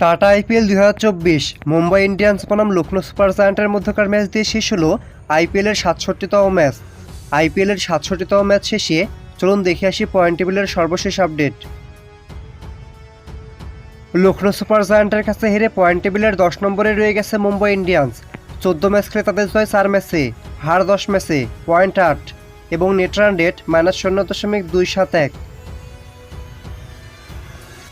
Tata IPL দুই হাজার চব্বিশ, মুম্বাই ইন্ডিয়ান্স বনাম লখনৌ সুপার জায়ান্টের মধ্যকার ম্যাচ দিয়ে শেষ হলো আইপিএলের সাতষট্টিতম ম্যাচ। আইপিএলের সাতষট্টিতম ম্যাচ শেষে চলুন দেখে আসি পয়েন্ট টেবিলের সর্বশেষ আপডেট। লখনৌ সুপার জায়ান্টের কাছে হেরে পয়েন্ট টেবিলের দশ নম্বরে রয়ে গেছে মুম্বাই ইন্ডিয়ান্স। চোদ্দ ম্যাচ খেলে তাদের জয় চার ম্যাচে, হার দশ ম্যাচে, পয়েন্ট আট এবং নেট রান রেট মাইনাস শূন্য দশমিক দুই সাত এক।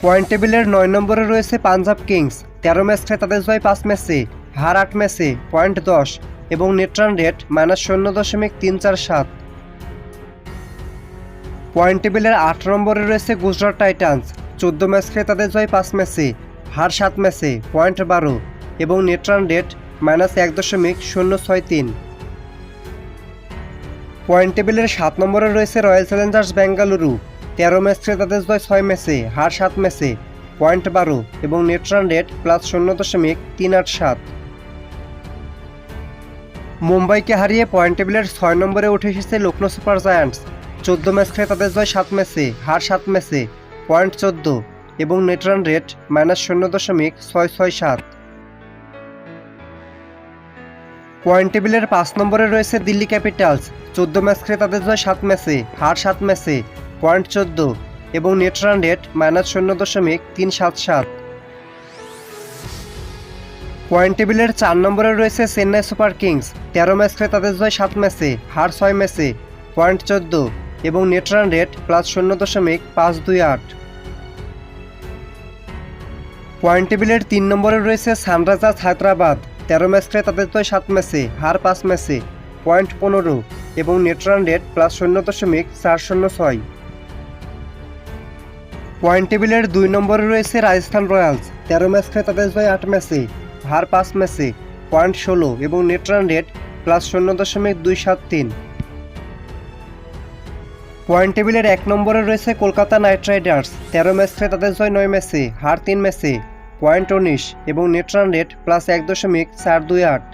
পয়েন্ট টেবিলের নয় নম্বরে রয়েছে পাঞ্জাব কিংস। তেরো ম্যাচ খেলে তাদের জয় পাঁচ ম্যাচে, হার আট ম্যাচে, পয়েন্ট দশ এবং নেট রান রেট মাইনাস শূন্য দশমিক তিন চার সাত। পয়েন্ট টেবিলের আট নম্বরে রয়েছে গুজরাট টাইটান্স। চোদ্দ ম্যাচ খেলে তাদের জয় পাঁচ ম্যাচে, হার সাত ম্যাচে, পয়েন্ট বারো এবং নেট রান রেট মাইনাস এক দশমিক শূন্য ছয় তিন। পয়েন্ট টেবিলের সাত নম্বরে রয়েছে রয়্যাল চ্যালেঞ্জার্স বেঙ্গালুরু। তেরো ম্যাচ খেলে তাদের জয় ছয় ম্যাচে, হার সাত ম্যাচে। পয়েন্ট বারো এবং নেট রান রেট প্লাস শূন্য দশমিক তিন আট সাত। মুম্বাইকে হারিয়ে পয়েন্ট টেবিলের ছয় নম্বরে উঠে এসেছে লখনৌ সুপার জায়ান্টস। চোদ্দ ম্যাচ খেলে তাদের জয় সাত ম্যাচে, হার সাত ম্যাচে, পয়েন্ট চোদ্দ এবং নেট রান রেট মাইনাস শূন্য দশমিক ছয় ছয় সাত। পয়েন্ট টেবিলের পাঁচ নম্বরে রয়েছে দিল্লি ক্যাপিটালস। চোদ্দ ম্যাচ খেলে তাদের জয় সাত ম্যাচে, হার সাত ম্যাচে পয়েন্ট চোদ্দ এবং নেট রান রেট মাইনাস শূন্য দশমিক তিন সাত সাত। পয়েন্ট টেবিলের চার নম্বরে রয়েছে চেন্নাই সুপার কিংস। তেরো ম্যাচ খেলে তাদের জয় সাত ম্যাচে, হার ছয় ম্যাচে। পয়েন্ট চোদ্দ এবং নেট রান রেট প্লাস শূন্য দশমিক পাঁচ দুই আট। পয়েন্ট টেবিলের তিন নম্বরে রয়েছে সানরাইজার্স হায়দ্রাবাদ। তেরো ম্যাচ খেলে তাদের জয় সাত ম্যাচে, হার পাঁচ ম্যাচে। পয়েন্ট পনেরো এবং নেট রান রেট প্লাস শূন্য দশমিক চার শূন্য ছয়। পয়েন্ট টেবিলের দুই নম্বরে রয়েছে রাজস্থান রয়্যালস। তেরো ম্যাচ খেলে তাদের জয় আট ম্যাচে, হার পাঁচ ম্যাচে, পয়েন্ট ষোলো এবং নেট রান রেট প্লাস শূন্য দশমিক দুই সাত তিন। পয়েন্ট টেবিলের এক নম্বরে রয়েছে কলকাতা নাইট রাইডার্স। তেরো ম্যাচ খেলে তাদের জয় নয় ম্যাচে, হার তিন ম্যাচে, পয়েন্ট উনিশ এবং নেট রান রেট প্লাস এক দশমিক চার দুই আট।